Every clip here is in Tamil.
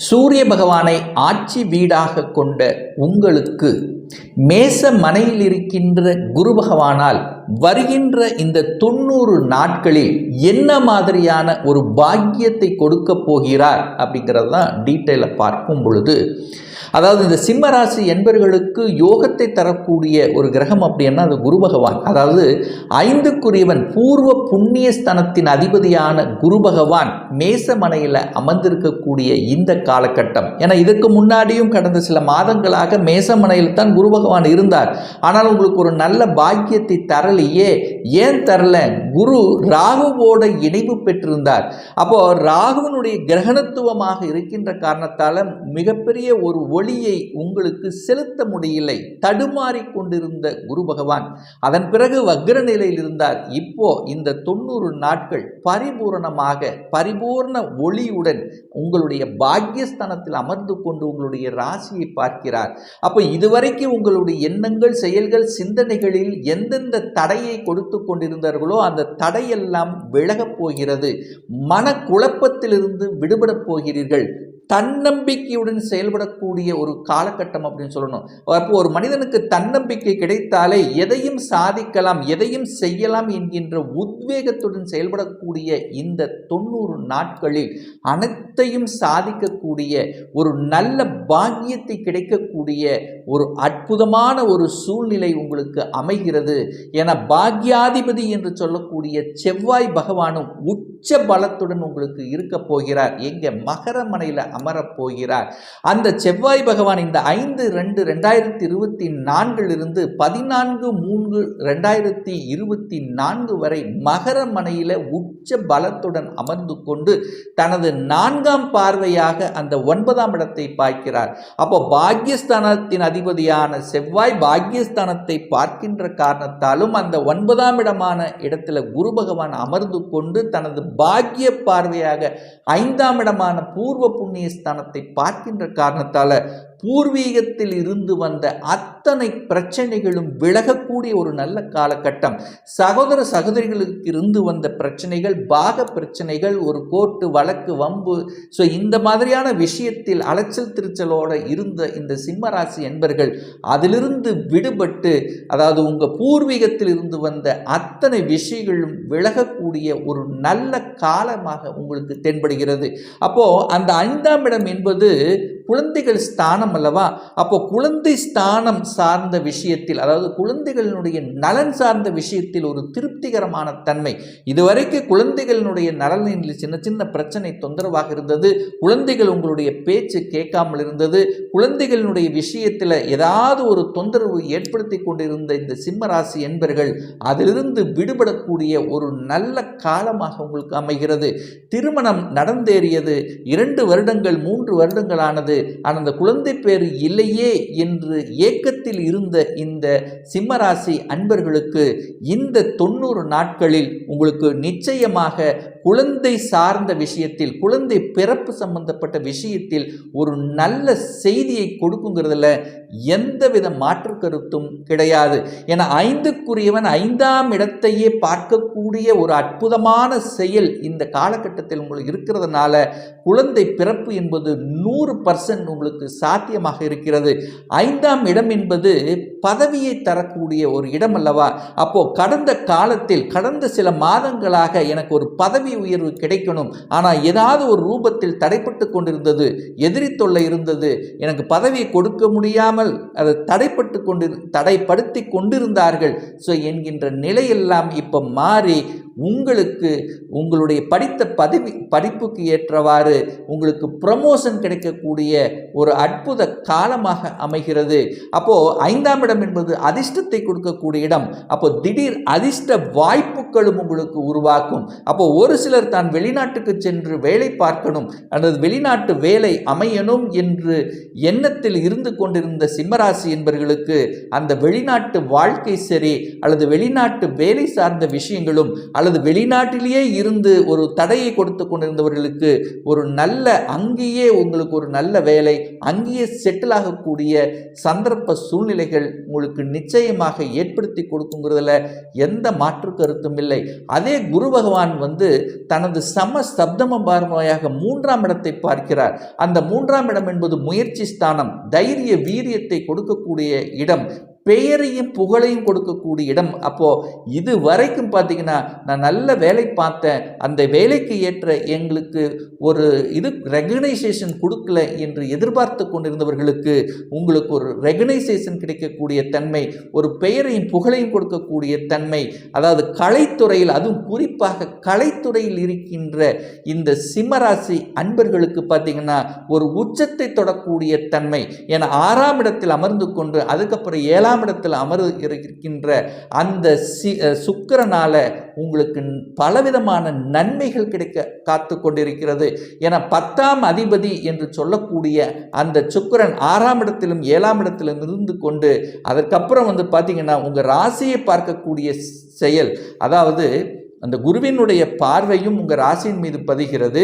சூரிய பகவானை ஆட்சி வீடாக கொண்ட உங்களுக்கு மேச மனையில் இருக்கின்ற குரு பகவானால் வருகின்ற இந்த தொண்ணூறு நாட்களில் என்ன மாதிரியான ஒரு பாக்கியத்தை கொடுக்க போகிறார் அப்படிங்கிறது தான் டீட்டெயிலை பார்க்கும் பொழுது அதாவது இந்த சிம்மராசி என்பர்களுக்கு யோகத்தை தரக்கூடிய ஒரு கிரகம் அப்படின்னா அது குரு பகவான். அதாவது ஐந்துக்குரியவன் பூர்வ புண்ணிய ஸ்தனத்தின் அதிபதியான குரு பகவான் மேசமனையில் அமர்ந்திருக்கக்கூடிய இந்த காலகட்டம். ஏன்னா இதுக்கு முன்னாடியும் கடந்த சில மாதங்களாக மேசமனையில் தான் குரு பகவான் இருந்தார். ஆனால் உங்களுக்கு ஒரு நல்ல பாக்கியத்தை लिए ஏன் தரல? குரு ராகுவோட இணைவு பெற்றிருந்தார். அப்போ ராகுவனுடைய கிரகணத்துவமாக இருக்கின்ற காரணத்தால் மிகப்பெரிய ஒரு ஒளியை உங்களுக்கு செலுத்த முடியலை. தடுமாறி கொண்டிருந்த குரு பகவான் அதன் பிறகு வக்ர நிலையில் இருந்தார். இப்போ இந்த தொண்ணூறு நாட்கள் பரிபூரணமாக பரிபூர்ண ஒளியுடன் உங்களுடைய பாக்கியஸ்தானத்தில் அமர்ந்து கொண்டு உங்களுடைய ராசியை பார்க்கிறார். அப்போ இதுவரைக்கும் உங்களுடைய எண்ணங்கள் செயல்கள் சிந்தனைகளில் எந்தெந்த தடையை கொடுத்து கொண்டிருந்தார்களோ அந்த தடையெல்லாம் விலகப் போகிறது. மன குழப்பத்திலிருந்து விடுபடப் போகிறீர்கள். தன்னம்பிக்கையுடன் செயல்படக்கூடிய ஒரு காலகட்டம் அப்படின்னு சொல்லணும். அப்போ ஒரு மனிதனுக்கு தன்னம்பிக்கை கிடைத்தாலே எதையும் சாதிக்கலாம் எதையும் செய்யலாம் என்கின்ற உத்வேகத்துடன் செயல்படக்கூடிய இந்த தொண்ணூறு நாட்களில் அனைத்தையும் சாதிக்கக்கூடிய ஒரு நல்ல பாக்கியத்தை கிடைக்கக்கூடிய ஒரு அற்புதமான ஒரு சூழ்நிலை உங்களுக்கு அமைகிறது என பாக்யாதிபதி என்று சொல்லக்கூடிய செவ்வாய் பகவானும் உச்ச பலத்துடன் உங்களுக்கு இருக்க போகிறார். எங்கே? மகரமனையில் அமரப் போகிறார். அந்த செவ்வாய் பகவான் இந்த ஐந்து ரெண்டு ரெண்டாயிரத்தி இருபத்தி நான்கிலிருந்து பதினான்கு மூன்று ரெண்டாயிரத்தி இருபத்தி நான்கு வரை மகரமனையில் உச்ச பலத்துடன் அமர்ந்து கொண்டு தனது நான்காம் பார்வையாக அந்த ஒன்பதாம் இடத்தை பார்க்கிறார். அப்போ பாக்யஸ்தானத்தின் அதிபதியான செவ்வாய் பாக்யஸ்தானத்தை பார்க்கின்ற காரணத்தாலும் அந்த ஒன்பதாம் இடமான இடத்துல குரு பகவான் அமர்ந்து கொண்டு தனது பாக்கிய பார்வையாக ஐந்தாம் இடமான பூர்வ புண்ணிய ஸ்தானத்தை பார்க்கின்ற காரணத்தால் பூர்வீகத்தில் இருந்து வந்த அத்தனை பிரச்சனைகளும் விலகக்கூடிய ஒரு நல்ல காலகட்டம். சகோதர சகோதரிகளுக்கு இருந்து வந்த பிரச்சனைகள் பாக பிரச்சனைகள் ஒரு கோர்ட்டு வழக்கு வம்பு. ஸோ இந்த மாதிரியான விஷயத்தில் அலைச்சல் திருச்சலோடு இருந்த இந்த சிம்மராசி என்பர்கள் அதிலிருந்து விடுபட்டு அதாவது உங்கள் பூர்வீகத்தில் இருந்து வந்த அத்தனை விஷயங்களும் விலகக்கூடிய ஒரு நல்ல காலமாக உங்களுக்கு தென்படுகிறது. அப்போது அந்த ஐந்தாம் இடம் என்பது குழந்தைகள் ஸ்தானம் அல்லவா? அப்போ குழந்தை ஸ்தானம் சார்ந்த விஷயத்தில் அதாவது குழந்தைகளினுடைய நலன் சார்ந்த விஷயத்தில் ஒரு திருப்திகரமான தன்மை. இதுவரைக்கும் குழந்தைகளினுடைய நலனில் சின்ன சின்ன பிரச்சனை தொந்தரவாக இருந்தது. குழந்தைகள் உங்களுடைய பேச்சு கேட்காமல் இருந்தது. குழந்தைகளினுடைய விஷயத்தில் ஏதாவது ஒரு தொந்தரவு ஏற்படுத்தி கொண்டிருந்த இந்த சிம்மராசி என்பர்கள் அதிலிருந்து விடுபடக்கூடிய ஒரு நல்ல காலமாக உங்களுக்கு அமைகிறது. திருமணம் நடந்தேறியது. இரண்டு வருடங்கள் மூன்று வருடங்களானது. ஆனது அந்த குழந்தை பேறு இல்லையே என்று ஏக்கத்தில் இருந்த இந்த சிம்மராசி அன்பர்களுக்கு இந்த தொண்ணூறு நாட்களில் உங்களுக்கு நிச்சயமாக குழந்தை சார்ந்த விஷயத்தில் குழந்தை பிறப்பு சம்பந்தப்பட்ட விஷயத்தில் ஒரு நல்ல செய்தியை கொடுக்குங்கிறதுல எந்தவித மாற்று கருத்தும் கிடையாது. என ஐந்துக்குரியவன் ஐந்தாம் இடத்தையே பார்க்கக்கூடிய ஒரு அற்புதமான செயல் இந்த காலகட்டத்தில் உங்களுக்கு இருக்கிறதுனால குழந்தை பிறப்பு என்பது நூறு பர்சன்ட் உங்களுக்கு சாத்தியமாக இருக்கிறது. ஐந்தாம் இடம் என்பது என்பது பதவியை தரக்கூடிய ஒரு இடம் அல்லவா? அப்போ கடந்த காலத்தில் கடந்த சில மாதங்களாக எனக்கு ஒரு பதவி பதவி உயர்வு கிடைக்கணும். ஆனால் ஏதாவது ஒரு ரூபத்தில் தடைப்பட்டு கொண்டிருந்தது எதிரி தொல்லை இருந்தது எனக்கு பதவியை கொடுக்க முடியாமல் அதை தடைப்பட்டு கொண்டு தடைப்படுத்தி கொண்டிருந்தார்கள். ஸோ என்கின்ற நிலையெல்லாம் இப்போ மாறி உங்களுக்கு உங்களுடைய படித்த பதவி படிப்புக்கு ஏற்றவாறு உங்களுக்கு ப்ரமோஷன் கிடைக்கக்கூடிய ஒரு அற்புத காலமாக அமைகிறது. அப்போது ஐந்தாம் இடம் என்பது அதிர்ஷ்டத்தை கொடுக்கக்கூடிய இடம். அப்போ திடீர் அதிர்ஷ்ட வாய்ப்புகளும் உங்களுக்கு உருவாக்கும். அப்போ ஒரு சிலர் தான் வெளிநாட்டுக்கு சென்று வேலை பார்க்கணும் அல்லது வெளிநாட்டு வேலை அமையணும் என்று எண்ணத்தில் இருந்து கொண்டிருந்த சிம்மராசி என்பவர்களுக்கு அந்த வெளிநாட்டு வாழ்க்கை சரி அல்லது வெளிநாட்டு வேலை சார்ந்த விஷயங்களும் அல்லது வெளிநாட்டிலேயே இருந்து ஒரு தடையை கொடுத்து கொண்டிருந்தவர்களுக்கு ஒரு நல்ல அங்கேயே உங்களுக்கு ஒரு நல்ல வேலை அங்கேயே செட்டில் ஆகக்கூடிய சந்தர்ப்ப சூழ்நிலைகள் உங்களுக்கு நிச்சயமாக ஏற்படுத்தி கொடுக்குங்கிறதுல எந்த மாற்று கருத்தும் இல்லை. அதே குரு பகவான் வந்து தனது சம சப்தம பார்வையாக மூன்றாம் இடத்தை பார்க்கிறார். அந்த மூன்றாம் இடம் என்பது முயற்சி ஸ்தானம் தைரிய வீரியத்தை கொடுக்கக்கூடிய இடம். பெயரையும் புகழையும் கொடுக்கக்கூடிய இடம். அப்போது இது வரைக்கும் பார்த்தீங்கன்னா நான் நல்ல வேலை பார்த்தேன். அந்த வேலைக்கு ஏற்ற எங்களுக்கு ஒரு இது ரெகனைசேஷன் கொடுக்கல என்று எதிர்பார்த்து கொண்டிருந்தவர்களுக்கு உங்களுக்கு ஒரு ரெகனைசேஷன் கிடைக்கக்கூடிய தன்மை ஒரு பெயரையும் புகழையும் கொடுக்கக்கூடிய தன்மை அதாவது கலைத்துறையில் அதுவும் குறிப்பாக கலைத்துறையில் இருக்கின்ற இந்த சிம்மராசி அன்பர்களுக்கு பார்த்தீங்கன்னா ஒரு உச்சத்தை தொடக்கூடிய தன்மை. என ஆறாம் இடத்தில் அமர்ந்து கொண்டு அதுக்கப்புறம் ஏழாம் ஏழாம் இடத்தில் அமர் இருக்கின்ற அந்த சி சுக்கரனால உங்களுக்கு பலவிதமான நன்மைகள் கிடைக்க காத்து கொண்டிருக்கிறது. என பத்தாம் அதிபதி என்று சொல்லக்கூடிய அந்த சுக்கரன் ஆறாம் இடத்திலும் ஏழாம் இடத்திலும் இருந்து கொண்டு அதற்கப்புறம் வந்து பார்த்தீங்கன்னா உங்கள் ராசியை பார்க்கக்கூடிய செயல் அதாவது அந்த குருவினுடைய பார்வையும் உங்கள் ராசியின் மீது பதிகிறது.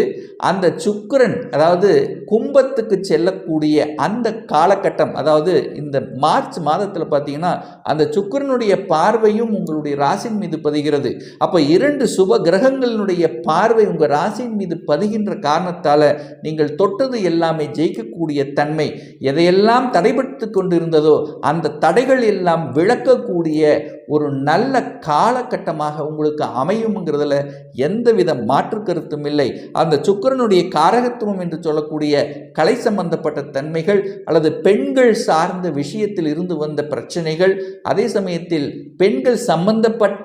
அந்த சுக்கிரன் அதாவது கும்பத்துக்கு செல்லக்கூடிய அந்த காலகட்டம் அதாவது இந்த மார்ச் மாதத்தில் பார்த்தீங்கன்னா அந்த சுக்கிரனுடைய பார்வையும் உங்களுடைய ராசியின் மீது பதிகிறது. அப்போ இரண்டு சுப கிரகங்களினுடைய பார்வை உங்கள் ராசியின் மீது பதிகின்ற காரணத்தால் நீங்கள் தொட்டது எல்லாமே ஜெயிக்கக்கூடிய தன்மை. எதையெல்லாம் தடைபட்டு கொண்டிருந்ததோ அந்த தடைகள் எல்லாம் விளக்கக்கூடிய ஒரு நல்ல காலகட்டமாக உங்களுக்கு அமையுங்கிறதுல எந்தவித மாற்று கருத்தும் இல்லை. அந்த சுக்கரனுடைய காரகத்துவம் என்று சொல்லக்கூடிய கலை சம்பந்தப்பட்ட தன்மைகள் அல்லது பெண்கள் சார்ந்த விஷயத்தில் இருந்து வந்த பிரச்சனைகள் அதே சமயத்தில் பெண்கள் சம்பந்தப்பட்ட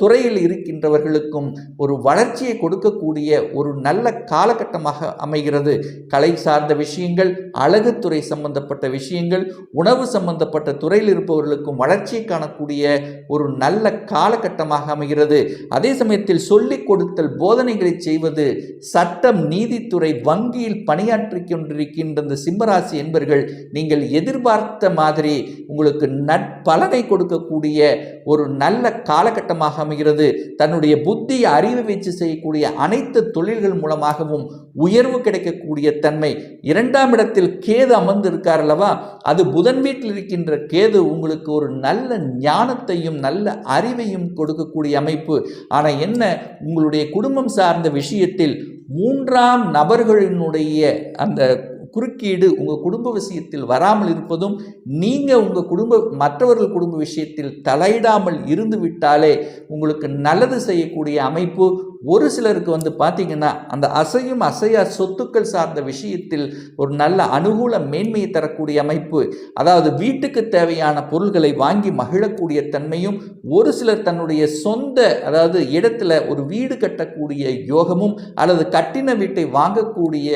துறையில் இருக்கின்றவர்களுக்கும் ஒரு வளர்ச்சியை கொடுக்கக்கூடிய ஒரு நல்ல காலகட்டமாக அமைகிறது. கலை சார்ந்த விஷயங்கள் அழகுத்துறை சம்பந்தப்பட்ட விஷயங்கள் உணவு சம்பந்தப்பட்ட துறையில் இருப்பவர்களுக்கும் வளர்ச்சியை காணக்கூடிய ஒரு நல்ல காலகட்டமாக அமைகிறது. அதே சமயத்தில் சொல்லிக் கொடுத்தல் போதனைகளை செய்வது சட்டம் நீதித்துறை வங்கியில் பணியாற்றி கொண்டிருக்கின்ற இந்த சிம்மராசி என்பர்கள் நீங்கள் எதிர்பார்த்த மாதிரி உங்களுக்கு நற்பலனை கொடுக்கக்கூடிய ஒரு நல்ல காலகட்டமாக அமைகிறது. தன்னுடைய புத்தி அறிவு வச்சு செய்யக்கூடிய அனைத்து தொழில்கள் மூலமாகவும் உயர்வு கிடைக்கக்கூடிய தன்மை. இரண்டாம் இடத்தில் கேது அமர்ந்து இருக்கார் அல்லவா? அது புதன் வீட்டில் இருக்கின்ற கேது உங்களுக்கு ஒரு நல்ல ஞான ஞானத்தையும் நல்ல அறிவையும் கொடுக்கக்கூடிய அமைப்பு. ஆனால் என்ன? உங்களுடைய குடும்பம் சார்ந்த விஷயத்தில் மூன்றாம் நபர்களினுடைய அந்த குறுக்கீடு உங்கள் குடும்ப விஷயத்தில் வராமல் இருப்பதும் நீங்கள் உங்கள் குடும்ப மற்றவர்கள் குடும்ப விஷயத்தில் தலையிடாமல் இருந்து விட்டாலே உங்களுக்கு நல்லது செய்யக்கூடிய அமைப்பு. ஒரு சிலருக்கு வந்து பார்த்திங்கன்னா அந்த அசையும் அசையா சொத்துக்கள் சார்ந்த விஷயத்தில் ஒரு நல்ல அனுகூல மேன்மையை தரக்கூடிய அமைப்பு. அதாவது வீட்டுக்கு தேவையான பொருள்களை வாங்கி மகிழக்கூடிய தன்மையும் ஒரு சிலர் தன்னுடைய சொந்த அதாவது இடத்துல ஒரு வீடு கட்டக்கூடிய யோகமும் அல்லது கட்டின வீட்டை வாங்கக்கூடிய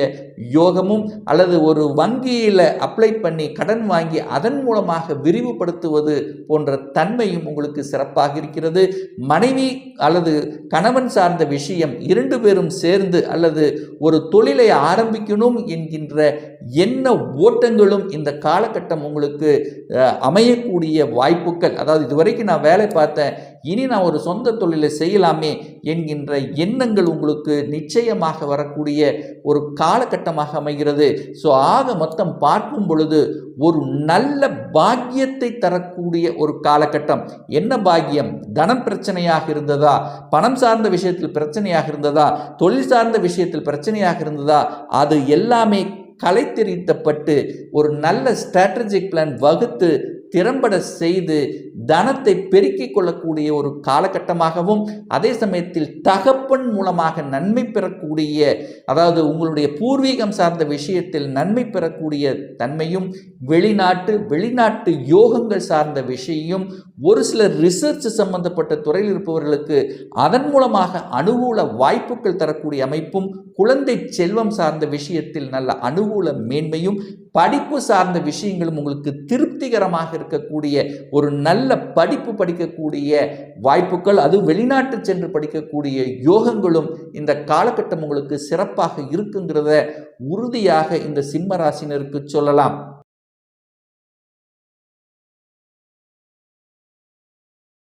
யோகமும் அல்லது ஒரு வங்கியில் அப்ளை பண்ணி கடன் வாங்கி அதன் மூலமாக விரிவுபடுத்துவது போன்ற தன்மையும் உங்களுக்கு சிறப்பாக இருக்கிறது. மனைவி அல்லது கணவன் சார்ந்த விஷயம் இரண்டு பேரும் சேர்ந்து அல்லது ஒரு தொழிலை ஆரம்பிக்கணும் என்கின்ற என்ன ஓட்டங்களும் இந்த காலகட்டம் உங்களுக்கு அமையக்கூடிய வாய்ப்புகள். அதாவது இதுவரைக்கும் நான் வேலை பார்த்தேன். இனி நான் ஒரு சொந்த தொழிலை செய்யலாமே என்கின்ற எண்ணங்கள் உங்களுக்கு நிச்சயமாக வரக்கூடிய ஒரு காலகட்டமாக அமைகிறது. ஸோ ஆக மொத்தம் பார்க்கும் பொழுது ஒரு நல்ல பாக்கியத்தை தரக்கூடிய ஒரு காலகட்டம். என்ன பாக்கியம்? தனம் பிரச்சனையாக இருந்ததா? பணம் சார்ந்த விஷயத்தில் பிரச்சனையாக இருந்ததா? தொழில் சார்ந்த விஷயத்தில் பிரச்சனையாக இருந்ததா? அது எல்லாமே கலைத்தெரித்தப்பட்டு ஒரு நல்ல ஸ்ட்ராட்டஜிக் பிளான் வகுத்து திறம்பட செய்து தனத்தை பெருக்கிக் கொள்ளக்கூடிய ஒரு காலகட்டமாகவும் அதே சமயத்தில் தகப்பன் மூலமாக நன்மை பெறக்கூடிய அதாவது உங்களுடைய பூர்வீகம் சார்ந்த விஷயத்தில் நன்மை பெறக்கூடிய தன்மையும் வெளிநாட்டு வெளிநாட்டு யோகங்கள் சார்ந்த விஷயம் ஒரு சில ரிசர்ச் சம்பந்தப்பட்ட துறையில் இருப்பவர்களுக்கு அதன் மூலமாக அனுகூல வாய்ப்புகள் தரக்கூடிய அமைப்பும் குழந்தை செல்வம் சார்ந்த விஷயத்தில் நல்ல அனுகூல மேன்மையும் படிப்பு சார்ந்த விஷயங்களும் உங்களுக்கு திருப்திகரமாக இருக்கக்கூடிய ஒரு நல்ல படிப்பு படிக்கக்கூடிய வாய்ப்புகள் அது வெளிநாட்டு சென்று படிக்கக்கூடிய யோகங்களும் இந்த காலகட்டம் உங்களுக்கு சிறப்பாக இருக்குங்கிறத உறுதியாக இந்த சிம்ம ராசினருக்கு சொல்லலாம்.